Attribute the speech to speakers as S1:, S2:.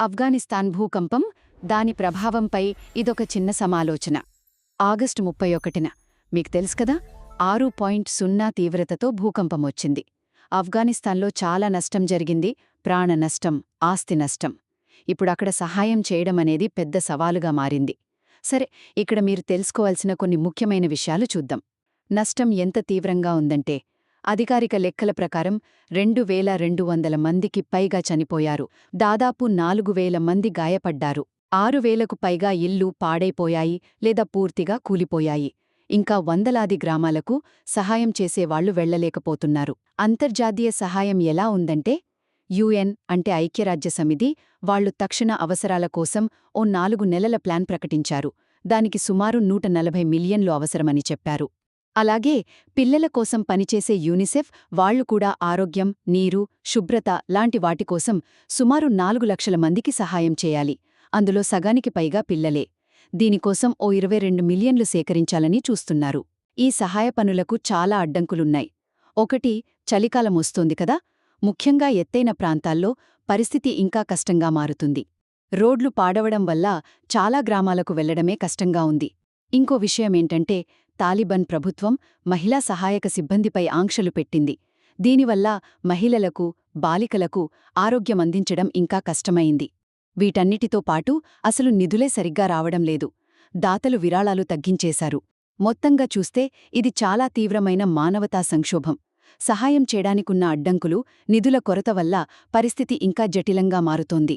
S1: ఆఫ్ఘనిస్తాన్ భూకంపం దాని ప్రభావంపై ఇదొక చిన్న సమాలోచన. ఆగస్టు ముప్పై ఒకటిన మీకు తెలుసు కదా ఆరు పాయింట్ సున్నా తీవ్రతతో భూకంపం వచ్చింది. ఆఫ్ఘనిస్తాన్లో చాలా నష్టం జరిగింది ప్రాణ నష్టం ఆస్తి నష్టం. ఇప్పుడక్కడ సహాయం చేయడం అనేది పెద్ద సవాలుగా మారింది. సరే ఇక్కడ మీరు తెలుసుకోవాల్సిన కొన్ని ముఖ్యమైన విషయాలు చూద్దాం. నష్టం ఎంత తీవ్రంగా ఉందంటే అధికారిక లెక్కల ప్రకారం రెండు వేల రెండు వందల మందికి పైగా చనిపోయారు. దాదాపు నాలుగు వేల మంది గాయపడ్డారు. ఆరు వేలకు పైగా ఇల్లు పాడైపోయాయి లేదా పూర్తిగా కూలిపోయాయి. ఇంకా వందలాది గ్రామాలకు సహాయం చేసేవాళ్ళు వెళ్ళలేకపోతున్నారు. అంతర్జాతీయ సహాయం ఎలా ఉందంటే యుఎన్ అంటే ఐక్యరాజ్యసమితి వాళ్ళు తక్షణ అవసరాల కోసం ఓ నాలుగు నెలల ప్లాన్ ప్రకటించారు. దానికి సుమారు నూట నలభై మిలియన్లు అవసరమని చెప్పారు. అలాగే పిల్లల కోసం పనిచేసే యూనిసెఫ్ వాళ్ళు కూడా ఆరోగ్యం నీరు శుభ్రత లాంటి వాటికోసం సుమారు నాలుగు లక్షల మందికి సహాయం చేయాలి. అందులో సగానికి పైగా పిల్లలే. దీనికోసం ఓ ఇరవై రెండు మిలియన్లు సేకరించాలని చూస్తున్నారు. ఈ సహాయ పనులకు చాలా అడ్డంకులున్నాయి. ఒకటి చలికాలం వస్తోంది కదా. ముఖ్యంగా ఎత్తైన ప్రాంతాల్లో పరిస్థితి ఇంకా కష్టంగా మారుతుంది. రోడ్లు పాడవడం వల్ల చాలా గ్రామాలకు వెళ్ళడమే కష్టంగా ఉంది. ఇంకో విషయమేంటంటే తాలిబన్ ప్రభుత్వం మహిళా సహాయక సిబ్బందిపై ఆంక్షలు పెట్టింది. దీనివల్ల మహిళలకు బాలికలకు ఆరోగ్యమందించడం ఇంకా కష్టమైంది. వీటన్నిటితో పాటు అసలు నిధులే సరిగ్గా రావడం లేదు. దాతలు విరాళాలు తగ్గించేశారు. మొత్తంగా చూస్తే ఇది చాలా తీవ్రమైన మానవతా సంక్షోభం. సహాయం చేయడానికున్న అడ్డంకులు నిధుల కొరత వల్ల పరిస్థితి ఇంకా జటిలంగా మారుతోంది.